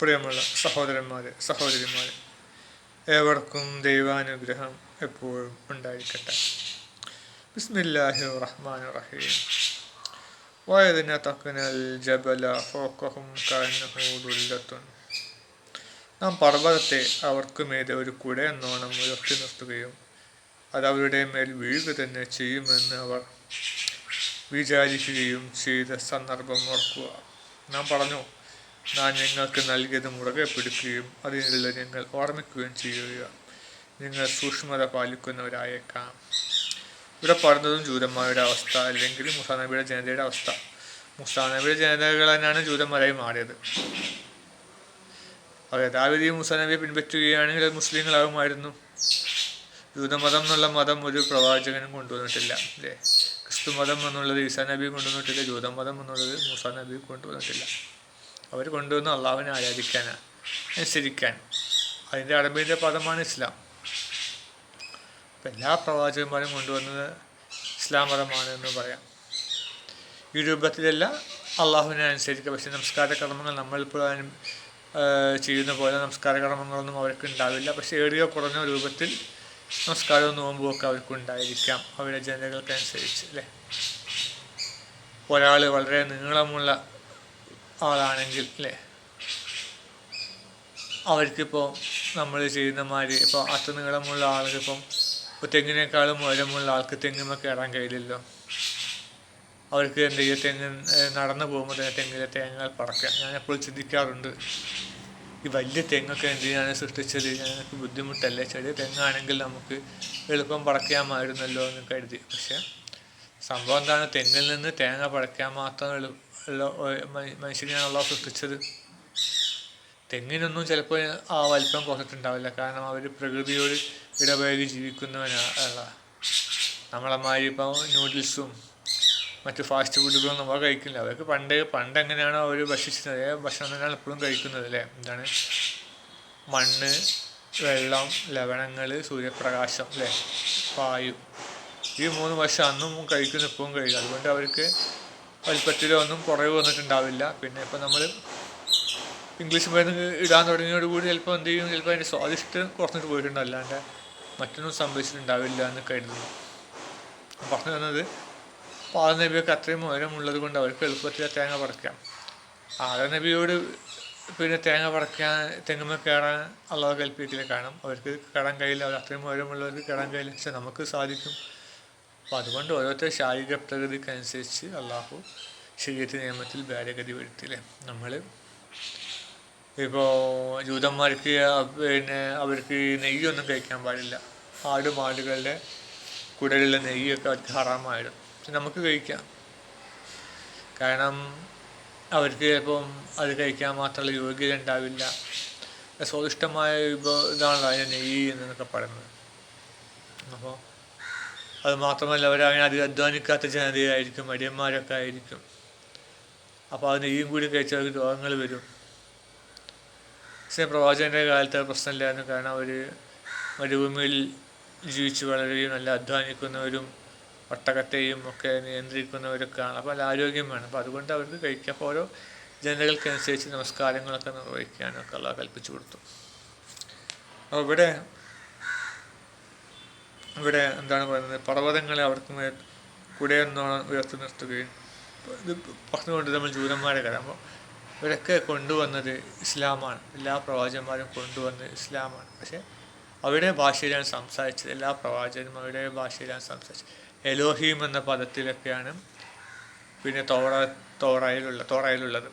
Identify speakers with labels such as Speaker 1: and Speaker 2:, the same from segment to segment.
Speaker 1: പ്രിയമുള്ള സഹോദരന്മാരെ സഹോദരിമാരെ ഏവർക്കും ദൈവാനുഗ്രഹം എപ്പോഴും ഉണ്ടായിരിക്കട്ടെ. ബിസ്മില്ലാഹി റഹ്മാൻ റഹീം വയതിന തക്കനൽ ജബല ഫോക്കഹും നാം പർവതത്തെ അവർക്ക് മീതെ ഒരു കുട എന്നോണം ഉയർത്തി നിർത്തുകയും അത് അവരുടെ മേൽ വീഴുക തന്നെ ചെയ്യുമെന്ന് അവർ വിചാരിക്കുകയും ചെയ്ത സന്ദർഭം ഓർക്കുക. നാം പറഞ്ഞു നാം നിങ്ങൾക്ക് നൽകിയത് മുറുകെ പിടിക്കുകയും അതിനുള്ള നിങ്ങൾ ഓർമ്മിക്കുകയും ചെയ്യുക. നിങ്ങൾ സൂക്ഷ്മത പാലിക്കുന്നവരായേക്കാം. ഇവിടെ പറഞ്ഞതും ജൂതന്മാരുടെ അവസ്ഥ അല്ലെങ്കിൽ മുസാനബിയുടെ ജനതയുടെ അവസ്ഥ. മുസാനബിയുടെ ജനതകൾ തന്നെയാണ് ജൂതന്മാരായി മാറിയത്. അവർ യഥാവിധി മുസാനബിയെ പിൻപറ്റുകയാണെങ്കിൽ അത് മുസ്ലിങ്ങളാകുമായിരുന്നു ജൂതമതം എന്നുള്ള മതം ഒരു പ്രവാചകനും കൊണ്ടുവന്നിട്ടില്ല. അല്ലേ? ക്രിസ്തു മതം എന്നുള്ളത് ഈസാ നബി കൊണ്ടുവന്നിട്ടില്ല. ജൂതമതം എന്നുള്ളത് മുസാനബി കൊണ്ടുവന്നിട്ടില്ല. അവർ കൊണ്ടുവന്ന് അള്ളാഹുവിനെ ആരാധിക്കാനാണ് അനുസരിക്കാൻ. അതിന്റെ അറബിന്റെ പദമാണ് ഇസ്ലാം. അപ്പം എല്ലാ പ്രവാചകന്മാരും കൊണ്ടുവന്നത് ഇസ്ലാം മതമാണ് എന്ന് പറയാം. ഈ രൂപത്തിലല്ല അള്ളാഹുവിനെ അനുസരിക്കുക. പക്ഷേ നമസ്കാര കർമ്മങ്ങൾ നമ്മളിപ്പോൾ ചെയ്യുന്ന പോലെ നമസ്കാര കർമ്മങ്ങളൊന്നും അവർക്ക് ഉണ്ടാവില്ല. പക്ഷേ ഏറിയ കുറഞ്ഞ രൂപത്തിൽ നമസ്കാരവും നോമ്പും ഒക്കെ അവർക്ക് ഉണ്ടായിരിക്കാം. അവരുടെ ജനതകൾക്കനുസരിച്ച് അല്ലേ? ഒരാൾ വളരെ നീളമുള്ള ആളാണെങ്കിൽ അല്ലേ അവർക്കിപ്പോൾ നമ്മൾ ചെയ്യുന്ന മാതിരി ഇപ്പോൾ അത്ര നീളമുള്ള ആൾക്കിപ്പം ഇപ്പോൾ തെങ്ങിനേക്കാളും ഉയരമുള്ള ആൾക്ക് തെങ്ങുമ്മ കയറാൻ കഴിയില്ലല്ലോ. അവർക്ക് എന്ത് ചെയ്യുക തെങ്ങ് നടന്നു പോകുമ്പോൾ തന്നെ തെങ്ങിലെ തേങ്ങകൾ പറക്കാം ഞാൻ എപ്പോഴും ചിന്തിക്കാറുണ്ട്. ഈ വലിയ തെങ്ങൊക്കെ എന്തിനാണ് സൃഷ്ടിച്ചത്? ഞങ്ങൾക്ക് ബുദ്ധിമുട്ടല്ലേ? ചെറിയ തെങ്ങാണെങ്കിൽ നമുക്ക് എളുപ്പം പടയ്ക്കാമായിരുന്നല്ലോ എന്ന് കരുതി. പക്ഷേ സംഭവം എന്താണ്? തെങ്ങിൽ നിന്ന് തേങ്ങ പടയ്ക്കാൻ മാത്രം എളു ഉള്ള മനുഷ്യനെയാണല്ലോ സൃഷ്ടിച്ചത് തെങ്ങിനൊന്നും ചിലപ്പോൾ ആ വലിപ്പം കുറച്ചിട്ടുണ്ടാവില്ല കാരണം അവർ പ്രകൃതിയോട് ഇടപഴകി ജീവിക്കുന്നവനാണ് നമ്മളെ മാതിരി ഇപ്പോൾ നൂഡിൽസും മറ്റു ഫാസ്റ്റ് ഫുഡുകളും നമ്മൾ കഴിക്കില്ല. അവർക്ക് പണ്ട് പണ്ട് എങ്ങനെയാണോ അവർ ഭക്ഷിച്ചത് അതേ ഭക്ഷണം തന്നെയാണ് എപ്പോഴും കഴിക്കുന്നത് അല്ലേ? എന്താണ്? മണ്ണ് വെള്ളം ലവണങ്ങൾ സൂര്യപ്രകാശം അല്ലേ? വായു ഈ മൂന്ന് ഭക്ഷണം അന്നും കഴിക്കുന്നു ഇപ്പോഴും കഴിക്കും അതുകൊണ്ട് അവർക്ക് വലിപ്പത്തിലോ ഒന്നും കുറവ് വന്നിട്ടുണ്ടാവില്ല. പിന്നെ ഇപ്പം നമ്മൾ ഇംഗ്ലീഷ് മരുന്ന് ഇടാൻ തുടങ്ങിയോട് കൂടി ചിലപ്പോൾ എന്ത് ചെയ്യും? ചിലപ്പോൾ അതിന്റെ സ്വാദിഷ്ടം കുറഞ്ഞിട്ട് പോയിട്ടുണ്ട്. അല്ലാണ്ട് മറ്റൊന്നും സംഭവിച്ചിട്ടുണ്ടാവില്ല എന്ന് കരുതുന്നു. പറഞ്ഞു തന്നത് പാദനബിയൊക്കെ അത്രയും ഉയരമുള്ളത് കൊണ്ട് അവർക്ക് എളുപ്പത്തിൽ തേങ്ങ പറിക്കാം. ആദനബിയോട് പിന്നെ തേങ്ങ പറിക്കാൻ തെങ്ങുമ്മ കയറാൻ അള്ളാഹ് കൽപ്പിക്കില്ല കാരണം അവർക്ക് കയറാൻ കഴിയില്ല. അവർ അത്രയും ഉയരമുള്ളവർക്ക് കയറാൻ കഴിയില്ല. പക്ഷെ നമുക്ക് സാധിക്കും. അപ്പോൾ അതുകൊണ്ട് ഓരോരുത്തർ ശാരീരിക പ്രകൃതിക്കനുസരിച്ച് അള്ളാഹു ശരീരത്തിന് നിയമത്തിൽ ഭേദഗതി വരുത്തില്ലേ? നമ്മൾ ഇപ്പോൾ ജൂതന്മാർക്ക് പിന്നെ അവർക്ക് നെയ്യൊന്നും കഴിക്കാൻ പാടില്ല. ആട് മാടുകളുടെ കുടലുള്ള നെയ്യൊക്കെ അവർക്ക് ഹറാമായിരുന്നു പക്ഷെ നമുക്ക് കഴിക്കാം. കാരണം അവർക്ക് ചിലപ്പം അത് കഴിക്കാൻ മാത്രമുള്ള യോഗ്യത ഉണ്ടാവില്ല. സ്വാദിഷ്ടമായ ഇപ്പോൾ ഇതാണല്ലോ അതിന്റെ നെയ്യ് എന്നൊക്കെ പറയുന്നത്. അപ്പോൾ അത് മാത്രമല്ല അവർ അങ്ങനെ അധികം അധ്വാനിക്കാത്ത ജനതയായിരിക്കും അടിയന്മാരൊക്കെ ആയിരിക്കും. അപ്പോൾ അത് നെയ്യും കൂടി കഴിച്ചാൽ രോഗങ്ങൾ വരും. പക്ഷേ പ്രവാചകന്റെ കാലത്ത് പ്രശ്നമില്ലായിരുന്നു. കാരണം അവർ മരുഭൂമിയിൽ ജീവിച്ച് വളരുകയും നല്ല അധ്വാനിക്കുന്നവരും ഒട്ടകത്തെയും ഒക്കെ നിയന്ത്രിക്കുന്നവരൊക്കെയാണ്. അപ്പോൾ നല്ല ആരോഗ്യം വേണം. അപ്പോൾ അതുകൊണ്ട് അവർക്ക് കഴിക്കാം. അപ്പോൾ ഓരോ ജനതകൾക്കനുസരിച്ച് നമസ്കാരങ്ങളൊക്കെ നിർവഹിക്കാനൊക്കെ ഉള്ള കൽപ്പിച്ചു കൊടുത്തു. അപ്പോൾ ഇവിടെ ഇവിടെ എന്താണ് പറയുന്നത്? പർവതങ്ങളെ അവർക്ക് മേൽ കുടയെന്നോണം ഉയർത്തി നിർത്തുകയും ഇത് പറഞ്ഞുകൊണ്ട് നമ്മൾ ജൂതന്മാരെ കഥ അപ്പോൾ ഇവരൊക്കെ കൊണ്ടുവന്നത് ഇസ്ലാമാണ്. എല്ലാ പ്രവാചകന്മാരും കൊണ്ടുവന്നത് ഇസ്ലാമാണ്. പക്ഷേ അവരുടെ ഭാഷയിലാണ് സംസാരിച്ചത്. എല്ലാ പ്രവാചകന്മാരുടെ ഭാഷയിലാണ് സംസാരിച്ചത്. എലോഹീം എന്ന പദത്തിലൊക്കെയാണ് പിന്നെ തോറ തോറയിലുള്ള തോറയിലുള്ളത്.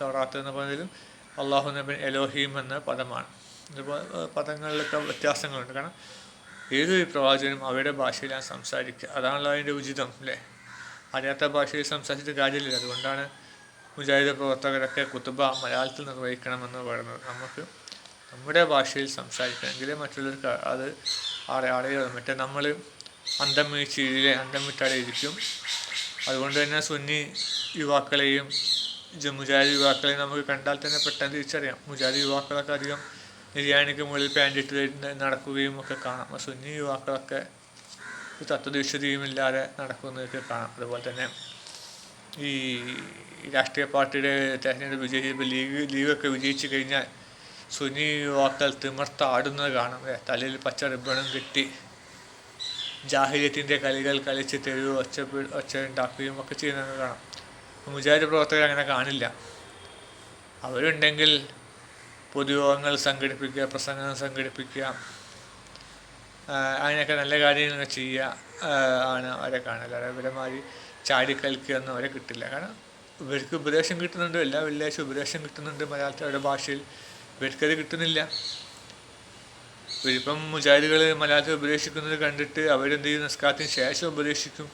Speaker 1: തോറാത്ത് എന്ന പദത്തിലും അള്ളാഹു നബിൻ എലോഹീം എന്ന പദമാണ്. ഇതുപോലെ പദങ്ങളിലൊക്കെ വ്യത്യാസങ്ങളുണ്ട്. കാരണം ഏതൊരു പ്രവാചകനും അവരുടെ ഭാഷയിലാണ് സംസാരിക്കുക അതാണല്ലോ അതിന്റെ ഉചിതം അല്ലേ? അറിയാത്ത ഭാഷയിൽ സംസാരിച്ചിട്ട് കാര്യമില്ല. അതുകൊണ്ടാണ് മുജാഹിദ് പ്രവർത്തകരൊക്കെ കുത്തുബ മലയാളത്തിൽ നിർവഹിക്കണമെന്ന് പറയുന്നത്. നമുക്ക് നമ്മുടെ ഭാഷയിൽ സംസാരിക്കണമെങ്കിൽ മറ്റുള്ളവർക്ക് അത് അറിയുള്ളൂ മറ്റേ നമ്മൾ അന്തം വീഴ്ചയിലെ അന്തം വിട്ടാടെ ഇരിക്കും. അതുകൊണ്ട് തന്നെ സുന്നി യുവാക്കളെയും മുജാഹിദ് യുവാക്കളെയും നമുക്ക് കണ്ടാൽ തന്നെ പെട്ടെന്ന് തിരിച്ചറിയാം. മുജാഹിദ് യുവാക്കളൊക്കെ അധികം നിര്യാണിക്ക് മുകളിൽ പാന്റ് ഇട്ട് നടക്കുകയും ഒക്കെ കാണാം. സുന്നി യുവാക്കളൊക്കെ തത്വദീക്ഷതയുമില്ലാതെ നടക്കുന്നതൊക്കെ കാണാം. അതുപോലെ തന്നെ ഈ രാഷ്ട്രീയ പാർട്ടിയുടെ തെരഞ്ഞെടുപ്പ് വിജയിച്ചപ്പോൾ ലീഗ് ലീഗൊക്കെ വിജയിച്ചു കഴിഞ്ഞാൽ സുനി യുവാക്കൾ തിമർത്താടുന്നത് കാണാം. തലയിൽ പച്ച റിബണും കെട്ടി ജാഹിര്യത്തിന്റെ കളികൾ കളിച്ച് തെരുവ് ഒച്ച ഒച്ച ഉണ്ടാക്കുകയും ഒക്കെ ചെയ്യുന്നത് കാണാം. മുജാഹിദ് പ്രവർത്തകർ അങ്ങനെ കാണില്ല. അവരുണ്ടെങ്കിൽ പൊതുയോഗങ്ങൾ സംഘടിപ്പിക്കുക പ്രസംഗം സംഘടിപ്പിക്കുക അങ്ങനെയൊക്കെ നല്ല കാര്യങ്ങൾ ചെയ്യുക ആണ് അവരെ കാണുക അല്ലാതെ ഇവരെമാതിരി ചാടിക്കളിക്കുക ഒന്നും അവരെ കിട്ടില്ല. കാരണം ഇവർക്ക് ഉപദേശം കിട്ടുന്നുണ്ട്. എല്ലാ വെള്ളിയാഴ്ച ഉപദേശം കിട്ടുന്നുണ്ട് മലയാളത്തിലെ ഭാഷയിൽ. ഇവർക്കത് കിട്ടുന്നില്ല. ഇവരിപ്പം മുജാഹിദുകൾ മലയാളത്തിൽ ഉപദേശിക്കുന്നത് കണ്ടിട്ട് അവരെന്ത് ചെയ്യും നിസ്കാരത്തിന് ശേഷം ഉപദേശിക്കും.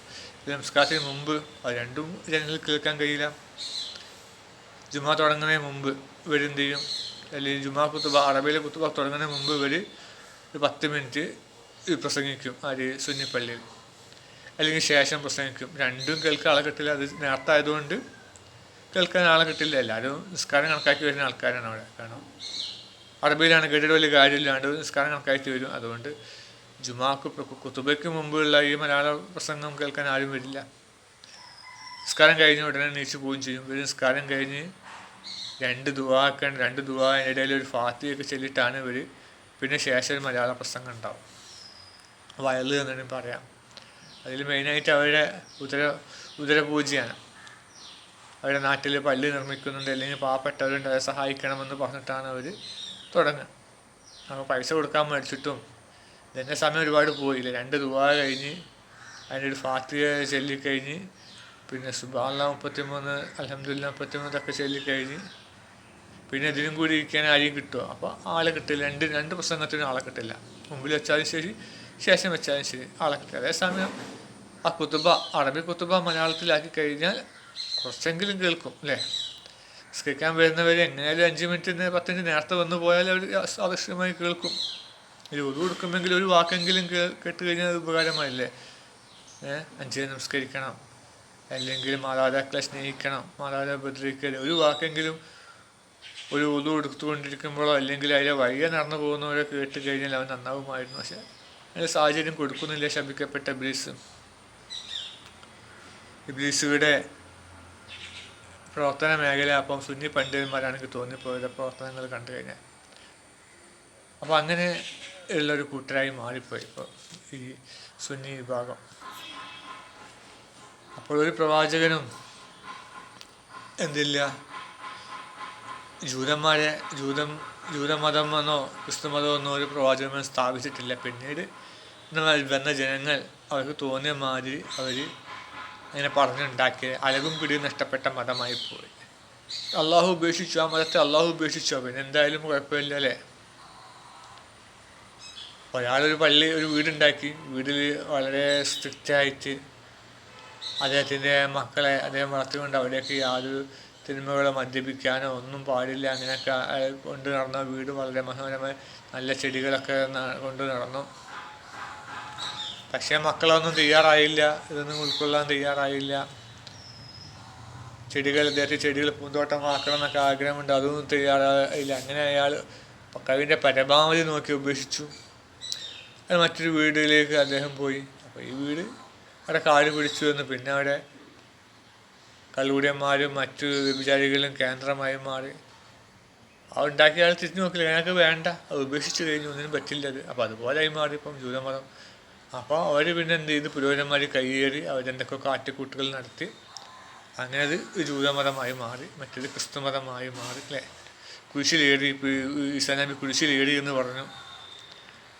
Speaker 1: നമസ്കാരത്തിന് മുമ്പ്. അത് രണ്ടും ജനങ്ങൾക്ക് കേൾക്കാൻ കഴിയില്ല. ജുമാ തുടങ്ങുന്നതിന് മുമ്പ് ഇവരെന്ത് ചെയ്യും അല്ലെങ്കിൽ ജുമാ കുത്തുബ അറബിയിലെ കുത്തുബ തുടങ്ങുന്നതിന് മുമ്പ് ഇവർ ഒരു പത്ത് മിനിറ്റ് പ്രസംഗിക്കും ആര് സുന്നിപ്പള്ളിയിൽ. അല്ലെങ്കിൽ ശേഷം പ്രസംഗിക്കും. രണ്ടും കേൾക്കാൻ ആളെ കിട്ടില്ല. അത് നേരത്തായതുകൊണ്ട് കേൾക്കാൻ ആളെ കിട്ടില്ല. എല്ലാവരും നിസ്കാരം കണക്കാക്കി വരുന്ന ആൾക്കാരാണ് അവിടെ. കാരണം അറബിയിലാണ് കേട്ടിട്ട് വലിയ കാര്യമില്ലാണ്ട് നിസ്കാരം കണക്കായിട്ട് വരും. അതുകൊണ്ട് ജുമാക്ക് കുത്തുബയ്ക്ക് മുമ്പുള്ള ഈ മലയാള പ്രസംഗം കേൾക്കാൻ ആരും വരില്ല. നിസ്കാരം കഴിഞ്ഞ് ഉടനെ നീച്ചു പോവുകയും ചെയ്യും. ഇവർ നിസ്കാരം കഴിഞ്ഞ് രണ്ട് ദുവാക്കാൻ രണ്ട് ദുവാന്റെ ഇടയിൽ ഒരു ഫാത്തിയൊക്കെ ചൊല്ലിയിട്ടാണ് ഇവർ പിന്നെ ശേഷം ഒരു മലയാള പ്രസംഗം ഉണ്ടാവും. വയൽ എന്നാണ് പറയാം. അതിൽ മെയിനായിട്ട് അവരുടെ ഉദര ഉദരപൂജയാണ്. അവരുടെ നാട്ടിൽ പള്ളി നിർമ്മിക്കുന്നുണ്ട് അല്ലെങ്കിൽ പാവപ്പെട്ടവരുണ്ട് അവരെ സഹായിക്കണമെന്ന് പറഞ്ഞിട്ടാണ് അവർ തുടങ്ങുക. അപ്പോൾ പൈസ കൊടുക്കാൻ മേടിച്ചിട്ടും ഇതിന്റെ സമയം ഒരുപാട് പോയില്ല. രണ്ട് ദുവാ കഴിഞ്ഞ് അതിന്റെ ഒരു ഫാത്തിക ചൊല്ലിക്കഴിഞ്ഞ് പിന്നെ സുബാല മുപ്പത്തിമൂന്ന് അലഹമുല്ല മുപ്പത്തിമൂന്നൊക്കെ ചൊല്ലിക്കഴിഞ്ഞ് പിന്നെ ഇതിനും കൂടി ഇരിക്കാൻ ആരെയും കിട്ടുമോ? അപ്പോൾ ആളെ കിട്ടില്ല. രണ്ട് രണ്ട് പ്രസംഗത്തിനും ആളെ കിട്ടില്ല. മുമ്പിൽ വെച്ചാലും ശരി ശേഷം വെച്ചാലും ശരി ആളെ കിട്ടില്ല. അതേസമയം ആ കുത്തുബ അറബി കുത്തുബ മലയാളത്തിലാക്കി കഴിഞ്ഞാൽ കുറച്ചെങ്കിലും കേൾക്കും അല്ലേ? നിസ്കരിക്കാൻ വരുന്നവർ എങ്ങനെയാലും അഞ്ച് മിനിറ്റിന് പത്ത് മിനിറ്റ് നേരത്തെ വന്നു പോയാൽ അവർ ആവശ്യമായി കേൾക്കും. ഒരു ഉതു കൊടുക്കുമെങ്കിൽ ഒരു വാക്കെങ്കിലും കേട്ട് കഴിഞ്ഞാൽ അത് ഉപകാരമായില്ലേ? ഏഹ് അഞ്ചിന് നമസ്കരിക്കണം. അല്ലെങ്കിൽ മാതാപിതാക്കളെ സ്നേഹിക്കണം മാതാപിതാക്കളെ ഉപദ്രവിക്കരുത് ഒരു വാക്കെങ്കിലും ഒരു ഉതു എടുത്തുകൊണ്ടിരിക്കുമ്പോഴോ അല്ലെങ്കിൽ അതിലെ വഴിയെ നടന്നു പോകുന്നവരെ കേട്ട് കഴിഞ്ഞാൽ അവൻ നന്നാവുമായിരുന്നു. പക്ഷെ അതിന് സാഹചര്യം കൊടുക്കുന്നില്ല ശപിക്കപ്പെട്ട ഇബ്ലീസ്. ഇബ്ലീസുയുടെ പ്രവർത്തന മേഖല അപ്പം സുന്നി പണ്ഡിതന്മാരാണ് എനിക്ക് തോന്നിപ്പോയത് പ്രവർത്തനങ്ങൾ കണ്ടു കഴിഞ്ഞാൽ. അപ്പോൾ അങ്ങനെ ഉള്ളൊരു കൂട്ടരായി മാറിപ്പോയി ഇപ്പോൾ ഈ സുന്നി വിഭാഗം. അപ്പോൾ ഒരു പ്രവാചകനും എന്തില്ല ജൂതന്മാരെ ജൂതം ജൂതമതം എന്നോ ക്രിസ്തുമതം എന്നോ ഒരു പ്രവാചകനും സ്ഥാപിച്ചിട്ടില്ല. പിന്നീട് നമ്മൾ വന്ന ജനങ്ങൾ അവർക്ക് തോന്നിയ മാതിരി അവർ അങ്ങനെ പറഞ്ഞുണ്ടാക്കിയ അലകും പിടിയും നഷ്ടപ്പെട്ട മതമായി പോയി അള്ളാഹു ഉപേക്ഷിച്ചു. ആ മതത്തെ അള്ളാഹു ഉപേക്ഷിച്ചോ? പിന്നെ എന്തായാലും കുഴപ്പമില്ല അല്ലേ? ഒരാളൊരു പള്ളി ഒരു വീടുണ്ടാക്കി. വീട്ടിൽ വളരെ സ്ട്രിക്റ്റായിട്ട് അദ്ദേഹത്തിന്റെ മക്കളെ അദ്ദേഹം വളർത്തിക്കൊണ്ട് അവിടേക്ക് യാതൊരു തിന്മകളോ മദ്യപിക്കാനോ ഒന്നും പാടില്ല. അങ്ങനെയൊക്കെ കൊണ്ട് നടന്ന വീട് വളരെ മനോഹരമായി നല്ല ചെടികളൊക്കെ കൊണ്ട് നടന്നു. പക്ഷേ മക്കളൊന്നും തയ്യാറായില്ല. ഇതൊന്നും ഉൾക്കൊള്ളാൻ തയ്യാറായില്ല. ചെടികൾ ഇദ്ദേഹത്തെ ചെടികൾ പൂന്തോട്ടമാക്കണം എന്നൊക്കെ ആഗ്രഹമുണ്ട്. അതൊന്നും തയ്യാറായില്ല. അങ്ങനെ അയാൾ കവിന്റെ പരമാവധി നോക്കി ഉപേക്ഷിച്ചു. മറ്റൊരു വീടിലേക്ക് അദ്ദേഹം പോയി. അപ്പോൾ ഈ വീട് അവിടെ കാട് പിടിച്ചു എന്ന് പിന്നെ അവിടെ കള്ളുകൂടിയന്മാരും മറ്റ് വ്യഭിചാരികളും കേന്ദ്രമായി മാറി. അവർ ഉണ്ടാക്കിയ ആൾ തിരിഞ്ഞു നോക്കില്ല. ഞങ്ങൾക്ക് വേണ്ട. അത് ഉപേക്ഷിച്ച് കഴിഞ്ഞു ഒന്നിനും പറ്റില്ല അത്. അപ്പോൾ അതുപോലെയായി മാറി ഇപ്പം ജൂതമതം അപ്പോൾ അവർ പിന്നെ എന്ത് ചെയ്തു? പുരോഹിതന്മാർ കയ്യേറി അവരെന്തൊക്കെ കാറ്റുകൂട്ടുകൾ നടത്തി. അങ്ങനെ അത് ജൂതമതമായി മാറി. മറ്റേത് ക്രിസ്തുമതമായി മാറി അല്ലേ? കുരിശിലേറി ഇസ്ലാമി കുരിശിലേറി എന്ന് പറഞ്ഞു.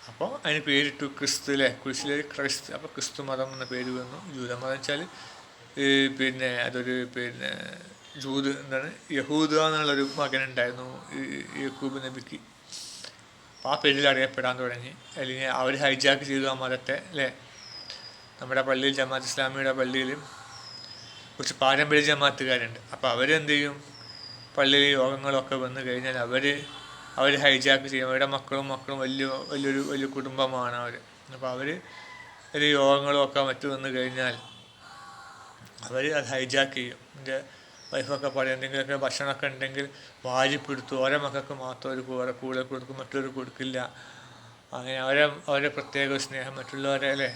Speaker 1: അപ്പോൾ അതിന് പേരിട്ടു ക്രിസ്തു അല്ലേ? കുരിശിലേറി ക്രൈസ്ത്. അപ്പോൾ ക്രിസ്തു മതം എന്ന പേര് വന്നു. ജൂതമതം വെച്ചാൽ ഈ പിന്നെ അതൊരു പിന്നെ ജൂത് എന്താണ് യഹൂദ എന്നുള്ളൊരു മകനുണ്ടായിരുന്നു ഈ യക്കൂബ് നബിക്ക്. ആ പേരിൽ അറിയപ്പെടാൻ തുടങ്ങി. അല്ലെങ്കിൽ അവർ ഹൈജാക്ക് ചെയ്തു ആ മതത്തെ അല്ലേ? നമ്മുടെ പള്ളിയിൽ ജമാഅത്ത് ഇസ്ലാമിയുടെ പള്ളിയിൽ കുറച്ച് പാരമ്പര്യ ജമാഅത്തുകാരുണ്ട്. അപ്പോൾ അവരെന്ത് ചെയ്യും പള്ളിയിൽ യോഗങ്ങളൊക്കെ വന്നു കഴിഞ്ഞാൽ അവർ അവർ ഹൈജാക്ക് ചെയ്യും. അവരുടെ മക്കളും മക്കളും വലിയ വലിയൊരു വലിയ കുടുംബമാണ് അവർ. അപ്പോൾ അവർ ഒരു യോഗങ്ങളും ഒക്കെ മറ്റു വന്നു കഴിഞ്ഞാൽ അവർ അത് ഹൈജാക്ക് ചെയ്യും. എന്റെ വൈഫൊക്കെ പറയും എന്തെങ്കിലുമൊക്കെ ഭക്ഷണമൊക്കെ ഉണ്ടെങ്കിൽ വാരിപ്പിടുത്തു ഓരോ മക്കൾക്ക് മാത്രം ഒരു കൂടെ കൂടെ കൊടുക്കും മറ്റൊരു കൊടുക്കില്ല. അങ്ങനെ അവരെ അവരെ പ്രത്യേക സ്നേഹം മറ്റുള്ളവരെ അല്ലേ?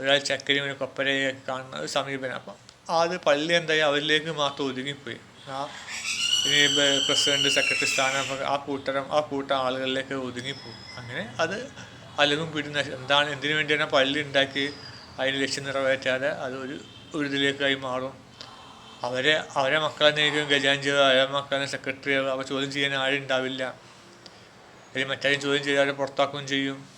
Speaker 1: ഒരാൾ ചക്കരയും ഒരു കൊപ്പരയൊക്കെ കാണുന്ന ഒരു സമീപനം. അപ്പം അത് പള്ളി എന്തായി? അവരിലേക്ക് മാത്രം ഒതുങ്ങിപ്പോയി. ആ ഇനി പ്രസിഡന്റ് സെക്രട്ടറി സ്ഥാനം ആ കൂട്ടരം ആ കൂട്ടം ആളുകളിലേക്ക് ഒതുങ്ങിപ്പോകും. അങ്ങനെ അത് അലകും പിടി എന്താണ് എന്തിനു വേണ്ടിയാണ് പള്ളി ഉണ്ടാക്കി? അതിന് ലക്ഷ്യം നിറവേറ്റാതെ അത് ഒരു ഇതിലേക്കായി മാറും. അവരെ അവരെ മക്കളെ നേരിടും ചെയ്ത് അവരെ മക്കളെ സെക്രട്ടറി അവർ ചോദ്യം ചെയ്യാൻ ആരും ഉണ്ടാവില്ല. അല്ലെങ്കിൽ മറ്റാരും ചോദ്യം ചെയ്ത് അവരെ പുറത്താക്കുകയും ചെയ്യും.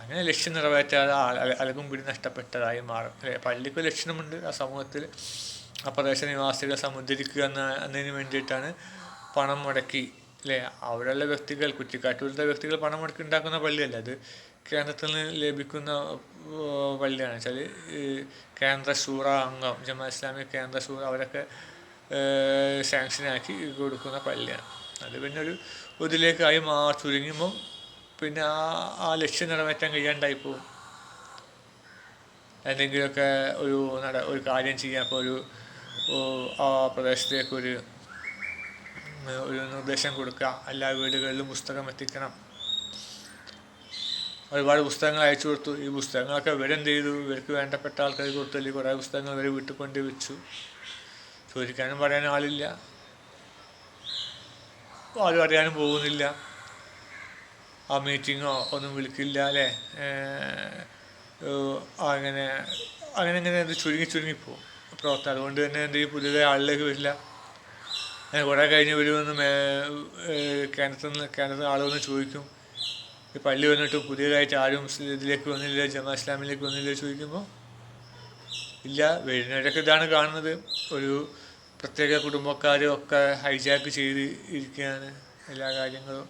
Speaker 1: അങ്ങനെ ലക്ഷ്യം നിറവേറ്റാതെ അലകും പിടി നഷ്ടപ്പെട്ടതായി മാറും. അല്ലേ? പള്ളിക്ക് ലക്ഷണമുണ്ട് ആ സമൂഹത്തിൽ. ആ പ്രദേശ നിവാസികളെ സമുദ്രിക്കുക എന്ന എന്നതിന് വേണ്ടിയിട്ടാണ് പണം മുടക്കി. അല്ലേ? അവിടെയുള്ള വ്യക്തികൾ കുറ്റിക്കാട്ടൂരിലെ വ്യക്തികൾ പണം മുടക്കി ഉണ്ടാക്കുന്ന പള്ളിയല്ല. അത് കേന്ദ്രത്തിൽ നിന്ന് ലഭിക്കുന്ന ഓ, പള്ളിയാണ് വെച്ചാൽ കേന്ദ്ര ശൂറ അംഗം ജമാ ഇസ്ലാമിക് കേന്ദ്ര ശൂറ അവരൊക്കെ സാങ്ഷനാക്കി കൊടുക്കുന്ന പള്ളിയാണ്. അത് പിന്നെ ഒരു ഇതിലേക്കായി മാ ചുരുങ്ങുമ്പം പിന്നെ ആ ആ ലക്ഷ്യം നിറവേറ്റാൻ കഴിയാണ്ടായി പോകും എന്തെങ്കിലുമൊക്കെ ഒരു നട ഒരു കാര്യം ചെയ്യാൻ ഇപ്പോൾ ഒരു ആ പ്രദേശത്തേക്കൊരു ഒരു നിർദ്ദേശം കൊടുക്കുക. എല്ലാ വീടുകളിലും പുസ്തകം എത്തിക്കണം. ഒരുപാട് പുസ്തകങ്ങൾ അയച്ചു കൊടുത്തു. ഈ പുസ്തകങ്ങളൊക്കെ ഇവരെന്ത് ചെയ്തു ഇവർക്ക് വേണ്ടപ്പെട്ട ആൾക്കാർക്ക് കൊടുത്തു അല്ലെങ്കിൽ കുറേ പുസ്തകങ്ങൾ ഇവർ വീട്ടിൽ കൊണ്ട് വെച്ചു. ചോദിക്കാനും പറയാനും ആളില്ല. ആരും അറിയാനും പോകുന്നില്ല. ആ മീറ്റിങ്ങോ ഒന്നും വിളിക്കില്ല അല്ലേ? അങ്ങനെ അങ്ങനെ ഇങ്ങനെ എന്ത് ചുരുങ്ങി ചുരുങ്ങി പോകും പ്രവർത്തനം. അതുകൊണ്ട് തന്നെ എന്ത് ചെയ്യും പുതിയതായി ആളിലേക്ക് വരില്ല. അങ്ങനെ കുറേ കഴിഞ്ഞ് വരുമെന്ന് കേന്ദ്രത്തിൽ നിന്ന് കേന്ദ്രത്തിൽ ആളുകൾ ചോദിക്കും. ഈ പള്ളി വന്നിട്ട് പുതിയതായിട്ട് ആരും ഇതിലേക്ക് വന്നില്ല ജമാ ഇസ്ലാമിലേക്ക് വന്നില്ല ചോദിക്കുമ്പോൾ ഇല്ല വരുന്നവരൊക്കെ ഇതാണ് കാണുന്നത്. ഒരു പ്രത്യേക കുടുംബക്കാരും ഒക്കെ ഹൈജാക്ക് ചെയ്ത് ഇരിക്കുകയാണ് എല്ലാ കാര്യങ്ങളും.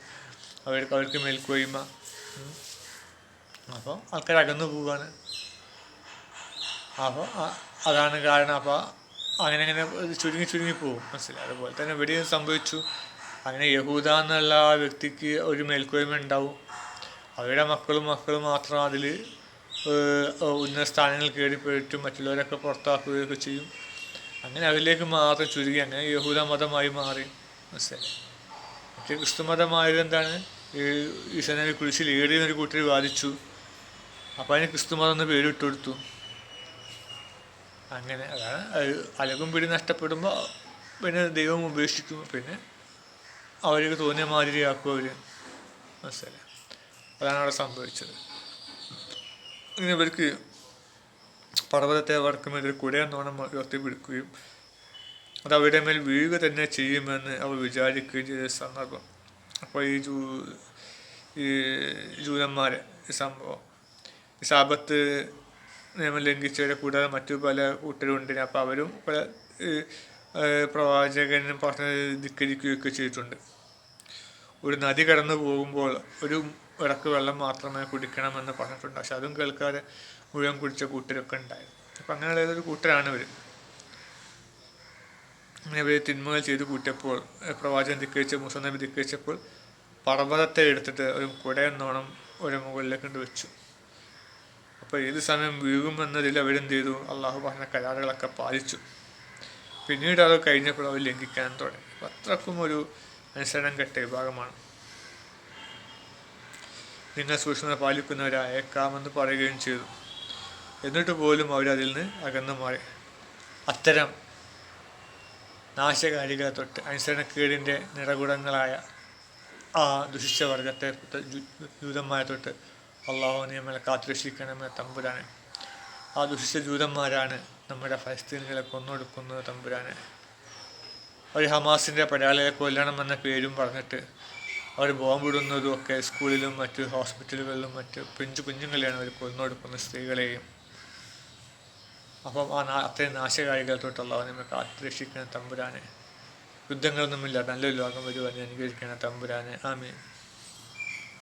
Speaker 1: അവർക്ക് അവർക്ക് മേൽക്കൊയ്മ അപ്പോൾ ആൾക്കാർ അകന്നു പോവുകയാണ് അപ്പോൾ അതാണ് കാരണം. അപ്പോൾ അങ്ങനെ അങ്ങനെ ചുരുങ്ങി ചുരുങ്ങി പോകും മനസ്സിലായി? അതുപോലെ തന്നെ ഇവിടെയും സംഭവിച്ചു. അങ്ങനെ യഹൂദ എന്നുള്ള വ്യക്തിക്ക് ഒരു മേൽക്കോയ്മ ഉണ്ടാവും. അവരുടെ മക്കളും മക്കളും മാത്രം അതിൽ ഉന്നത സ്ഥാനങ്ങൾ കയറിപ്പോയിട്ടും മറ്റുള്ളവരൊക്കെ പുറത്താക്കുകയൊക്കെ ചെയ്യും. അങ്ങനെ അതിലേക്ക് മാത്രം ചുരുങ്ങി അങ്ങനെ യഹൂദ മതമായി മാറി. മനസ്സിലായി? ക്രിസ്തു മതമായത് എന്താണ്? ഈശനെ കുരിശിൽ ഏറിയ ഒരു കൂട്ടർ വാദിച്ചു. അപ്പോൾ അതിന് ക്രിസ്തു മതം എന്ന് പേരിട്ട് കൊടുത്തു അങ്ങനെ അതാണ് അത് അലകും പിടി നഷ്ടപ്പെടുമ്പോൾ പിന്നെ ദൈവം ഉപേക്ഷിക്കും. പിന്നെ അവർക്ക് തോന്നിയ മാതിരിയാക്കും അവർ മനസ്സിലായി? അതാണ് അവിടെ സംഭവിച്ചത്. ഇങ്ങനെ ഇവർക്ക് പർവതത്തെ അവർക്ക് മേൽ ഒരു കുടയെന്നോണം ഉയർത്തി പിടിക്കുകയും അത് അവരുടെ മേൽ വീഴുക തന്നെ ചെയ്യുമെന്ന് അവർ വിചാരിക്കുകയും ചെയ്ത സന്ദർഭം അപ്പോൾ ഈ ജൂ ഈ ജൂതന്മാരെ ഈ സംഭവം. ഈ സാപത്ത് നിയമം ലംഘിച്ചവരെ കൂടാതെ മറ്റു പല കൂട്ടരുണ്ട്. അപ്പോൾ അവരും പല പ്രവാചകനും പറഞ്ഞ ധിക്കരിക്കുകയൊക്കെ ചെയ്തിട്ടുണ്ട്. ഒരു നദി കടന്നു പോകുമ്പോൾ ഒരു ഇടയ്ക്ക് വെള്ളം മാത്രമേ കുടിക്കണമെന്ന് പറഞ്ഞിട്ടുണ്ട്. പക്ഷെ അതും കേൾക്കാതെ മുഴുവൻ കുടിച്ച കൂട്ടരൊക്കെ ഉണ്ടായിരുന്നു അപ്പം അങ്ങനെയുള്ള ഏതൊരു കൂട്ടരാണ് ഇവർ അങ്ങനെ ഇവർ തിന്മകൾ ചെയ്ത് കൂട്ടിയപ്പോൾ പ്രവാചകൻ ധിക്കരിച്ച മുസന്നബി നബി ധിക്കരിച്ചപ്പോൾ പർവതത്തെ എടുത്തിട്ട് ഒരു കുടയെന്നോണം ഒരു മുകളിലേക്ക് കൊണ്ട് വെച്ചു. അപ്പോൾ ഏത് സമയം വീഴുമെന്നതിൽ അവരെന്ത് ചെയ്തു അള്ളാഹു പറഞ്ഞ കരാറുകളൊക്കെ പാലിച്ചു. പിന്നീട് അത് കഴിഞ്ഞപ്പോൾ അവർ ലംഘിക്കാൻ തുടങ്ങി. അത്രക്കും ഒരു അനുസരണം കെട്ട വിഭാഗമാണ്. നിങ്ങൾ സൂക്ഷ്മത പാലിക്കുന്നവരായേക്കാമെന്ന് പറയുകയും ചെയ്തു. എന്നിട്ട് പോലും അവരതിൽ നിന്ന് അകന്നു മാറി. അത്തരം നാശകാരികളെ തൊട്ട് അനുസരണക്കേടിന്റെ നിറകുടങ്ങളായ ആ ദുഷിച്ച വർഗത്തെ ജൂതന്മാരെ തൊട്ട് അള്ളാഹു നിയമങ്ങളെ കാത്തുരക്ഷിക്കണമെന്ന തമ്പുരാനെ. ആ ദുഷിച്ച ജൂതന്മാരാണ് നമ്മുടെ ഫലസ്തീനികളെ കൊന്നൊടുക്കുന്നത് തമ്പുരാനെ. അവർ ഹമാസിന്റെ പടയാളിയെ കൊല്ലണമെന്ന പേരും പറഞ്ഞിട്ട് അവർ ബോംബിടുന്നതും ഒക്കെ സ്കൂളിലും മറ്റ് ഹോസ്പിറ്റലുകളിലും മറ്റ് പിഞ്ചു കുഞ്ഞുങ്ങളെയാണ് അവർ കൊന്നൊടുക്കുന്ന സ്ത്രീകളെയും. അപ്പം ആ നാ അത്രയും നാശകാരികൾ തൊട്ടുള്ള നമ്മൾ കാത്തുരക്ഷിക്കുന്ന തമ്പുരാനെ. യുദ്ധങ്ങളൊന്നുമില്ല നല്ലൊരു ലോകം വരുവാൻ അനുകരിക്കുന്ന തമ്പുരാനെ. ആമീൻ.